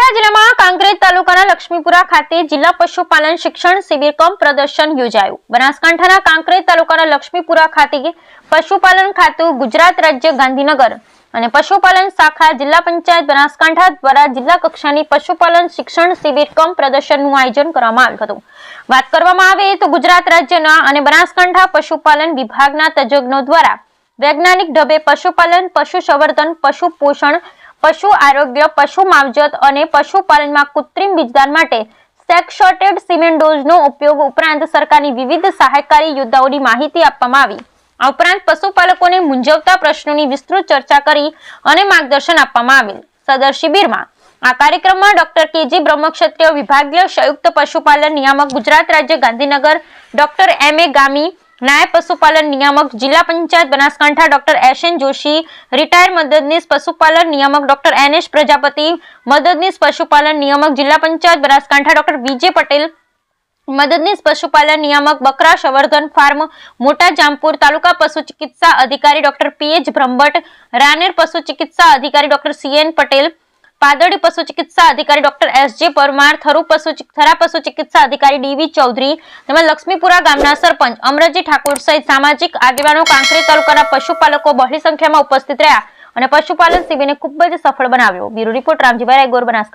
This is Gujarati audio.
બનાસકાંઠા જિલ્લામાં કાંકરેજ તાલુકાના લક્ષ્મીપુરા ખાતે જિલ્લા પશુપાલન શિક્ષણ શિબિર કમ પ્રદર્શન યોજાયું. બનાસકાંઠાના કાંકરેજ તાલુકાના લક્ષ્મીપુરા ખાતે પશુપાલન ખાતું ગુજરાત રાજ્ય ગાંધીનગર અને પશુપાલન શાખા જિલ્લા પંચાયત બનાસકાંઠા દ્વારા જિલ્લા કક્ષાની પશુપાલન શિક્ષણ શિબિર કમ પ્રદર્શનનું આયોજન કરવામાં આવ્યું હતું. વાત કરવામાં આવે તો ગુજરાત રાજ્યના અને બનાસકાંઠા પશુપાલન વિભાગના તજજ્ઞો દ્વારા વૈજ્ઞાનિક ઢબે પશુપાલન, પશુ સંવર્ધન પશુ પોષણ પશુ આરોગ્ય, પશુ માવજત અને પશુપાલનમાં કૃત્રિમ બીજદાન માટે સેક્સોટેડ સિમેન્ટ ડોઝનો ઉપયોગ ઉપરાંત સરકારની વિવિધ સહાયકારી યોદ્ધાઓની માહિતી આપવામાં આવી. આ ઉપરાંત પશુપાલકોને મૂંઝવતા પ્રશ્નોની વિસ્તૃત ચર્ચા કરી અને માર્ગદર્શન આપવામાં આવેલ. સદર શિબિરમાં આ કાર્યક્રમમાં ડોક્ટર કેજી બ્રહ્મક્ષત્રિય વિભાગીય સંયુક્ત પશુપાલન નિયામક ગુજરાત રાજ્ય ગાંધીનગર ડોક્ટર એમ એ ગામી નાયબ પશુપાલન નિયામક જિલ્લા panchayat Banaskantha doctor S N Joshi retire મદદનીશ પશુપાલન નિયામક ડોક્ટર એન એસ પ્રજાપતિ, મદદનીશ પશુપાલન નિયામક જિલ્લા પંચાયત બનાસકાંઠા ડોક્ટર વિજય પટેલ, મદદનીશ પશુપાલન નિયામક બકરા સંવર્ધન ફાર્મ, મોટા જામપુર તાલુકા પશુ ચિકિત્સા અધિકારી ડોક્ટર પીએચ બ્રહ્મભટ્ટ, રાનેર પશુ ચિકિત્સા અધિકારી ડોક્ટર સીએન પટેલ પાદડી પશુ ચિકિત્સા અધિકારી ડોક્ટર એસ જે પરમાર, થરુ પશુ થરા પશુ ચિકિત્સા અધિકારી ડીવી ચૌધરી તેમજ લક્ષ્મીપુરા ગામના સરપંચ અમરજી ઠાકોર સહિત સામાજિક આગેવાનો કાંકરી તાલુકાના પશુપાલકો બહોળી સંખ્યામાં ઉપસ્થિત રહ્યા અને પશુપાલન શિબિરને ખૂબ જ સફળ બનાવ્યો. Bureau report Ramjibhai Raigor Banaskantha.